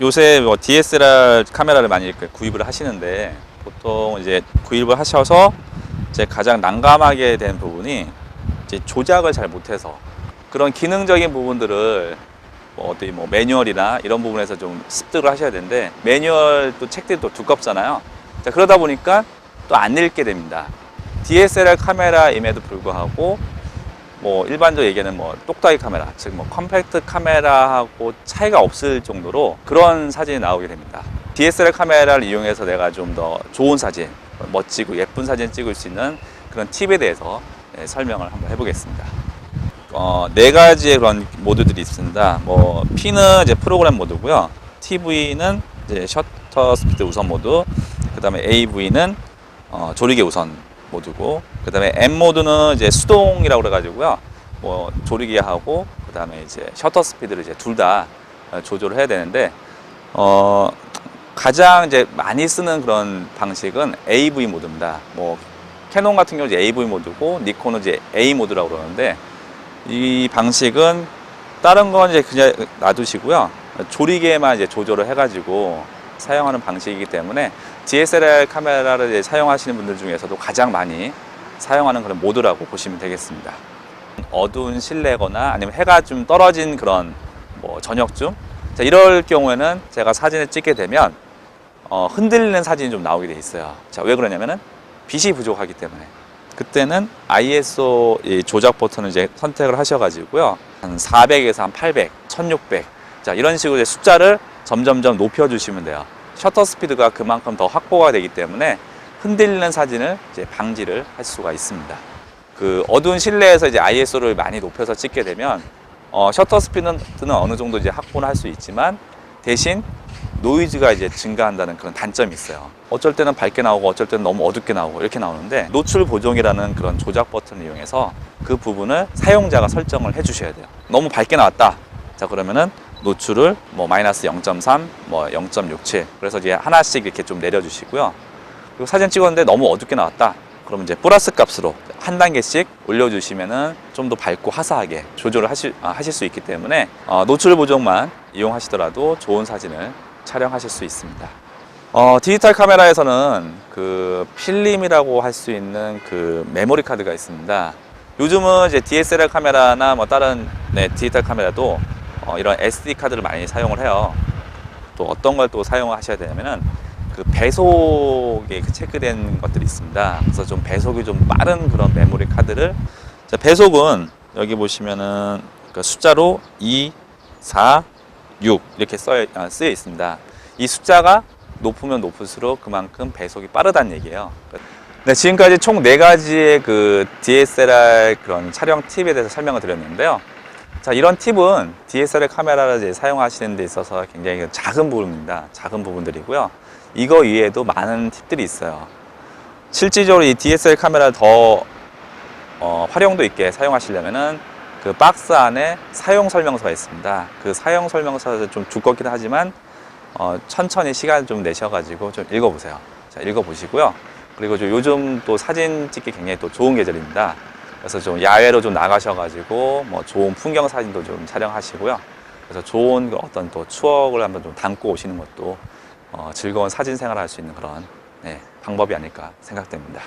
요새 뭐 DSLR 카메라를 많이 구입을 하시는데 보통 이제 구입을 하셔서 이제 가장 난감하게 된 부분이 이제 조작을 잘 못해서 그런 기능적인 부분들을 뭐 어디 뭐 매뉴얼이나 이런 부분에서 좀 습득을 하셔야 되는데 매뉴얼 또 책들이 또 두껍잖아요. 자, 그러다 보니까 또 안 읽게 됩니다. DSLR 카메라임에도 불구하고 뭐 일반적으로 얘기하는 뭐 똑딱이 카메라, 즉 뭐 컴팩트 카메라하고 차이가 없을 정도로 그런 사진이 나오게 됩니다. DSLR 카메라를 이용해서 내가 좀 더 좋은 사진, 멋지고 예쁜 사진 찍을 수 있는 그런 팁에 대해서 네, 설명을 한번 해보겠습니다. 어, 네 가지의 그런 모드들이 있습니다. 뭐 P는 이제 프로그램 모드고요. TV는 이제 셔터 스피드 우선 모드, 그다음에 AV는 어, 조리개 우선 모드고, 그다음에 M 모드는 이제 수동이라고 그래가지고요. 뭐 조리개하고 그다음에 이제 셔터 스피드를 이제 둘 다 조절을 해야 되는데, 어, 가장 이제 많이 쓰는 그런 방식은 AV 모드입니다. 뭐 캐논 같은 경우 이제 AV 모드고 니콘은 이제 A 모드라고 그러는데 이 방식은 다른 건 이제 그냥 놔두시고요. 조리개만 이제 조절을 해가지고 사용하는 방식이기 때문에 DSLR 카메라를 사용하시는 분들 중에서도 가장 많이 사용하는 그런 모드라고 보시면 되겠습니다. 어두운 실내거나 아니면 해가 좀 떨어진 그런 뭐 저녁쯤 자, 이럴 경우에는 제가 사진을 찍게 되면 어, 흔들리는 사진이 좀 나오게 돼 있어요. 자, 왜 그러냐면은 빛이 부족하기 때문에. 그때는 ISO 이 조작 버튼을 이제 선택을 하셔가지고요. 한 400에서 한 800, 1600. 자, 이런 식으로 이제 숫자를 점점점 높여주시면 돼요. 셔터 스피드가 그만큼 더 확보가 되기 때문에 흔들리는 사진을 이제 방지를 할 수가 있습니다. 그 어두운 실내에서 이제 ISO를 많이 높여서 찍게 되면 어, 셔터 스피드는 어느 정도 이제 확보는 할 수 있지만 대신 노이즈가 이제 증가한다는 그런 단점이 있어요. 어쩔 때는 밝게 나오고 어쩔 때는 너무 어둡게 나오고 이렇게 나오는데 노출 보정이라는 그런 조작 버튼을 이용해서 그 부분을 사용자가 설정을 해 주셔야 돼요. 너무 밝게 나왔다. 자, 그러면은 노출을 뭐 마이너스 0.3, 뭐 0.67. 그래서 이제 하나씩 이렇게 좀 내려 주시고요. 그리고 사진 찍었는데 너무 어둡게 나왔다. 그러면 이제 플러스 값으로 한 단계씩 올려주시면은 좀 더 밝고 화사하게 조절을 하실, 아, 하실 수 있기 때문에 어, 노출 보정만 이용하시더라도 좋은 사진을 촬영하실 수 있습니다. 어, 디지털 카메라에서는 그 필름이라고 할 수 있는 그 메모리 카드가 있습니다. 요즘은 이제 DSLR 카메라나 뭐 다른 네, 디지털 카메라도 어, 이런 SD 카드를 많이 사용을 해요. 또 어떤 걸 또 사용하셔야 되냐면은 그 배속에 그 체크된 것들이 있습니다. 그래서 좀 배속이 좀 빠른 그런 메모리 카드를 자, 배속은 여기 보시면은 그 숫자로 2, 4, 6 이렇게 써 아, 쓰여 있습니다. 이 숫자가 높으면 높을수록 그만큼 배속이 빠르다는 얘기예요. 네, 지금까지 총네 가지의 그 DSLR 그런 촬영 팁에 대해서 설명을 드렸는데요. 자, 이런 팁은 DSLR 카메라를 이제 사용하시는 데 있어서 굉장히 작은 부분입니다. 작은 부분들이고요. 이거 위에도 많은 팁들이 있어요. 실질적으로 이 DSLR 카메라를 더 어, 활용도 있게 사용하시려면은 그 박스 안에 사용 설명서가 있습니다. 그 사용 설명서가 좀 두껍긴 하지만 어, 천천히 시간 좀 내셔가지고 좀 읽어보세요. 자, 읽어보시고요. 그리고 좀 요즘 또 사진 찍기 굉장히 또 좋은 계절입니다. 그래서 좀 야외로 좀 나가셔가지고 뭐 좋은 풍경 사진도 좀 촬영하시고요. 그래서 좋은 그 어떤 또 추억을 한번 좀 담고 오시는 것도 어, 즐거운 사진 생활을 할수 있는 그런 네, 방법이 아닐까 생각됩니다.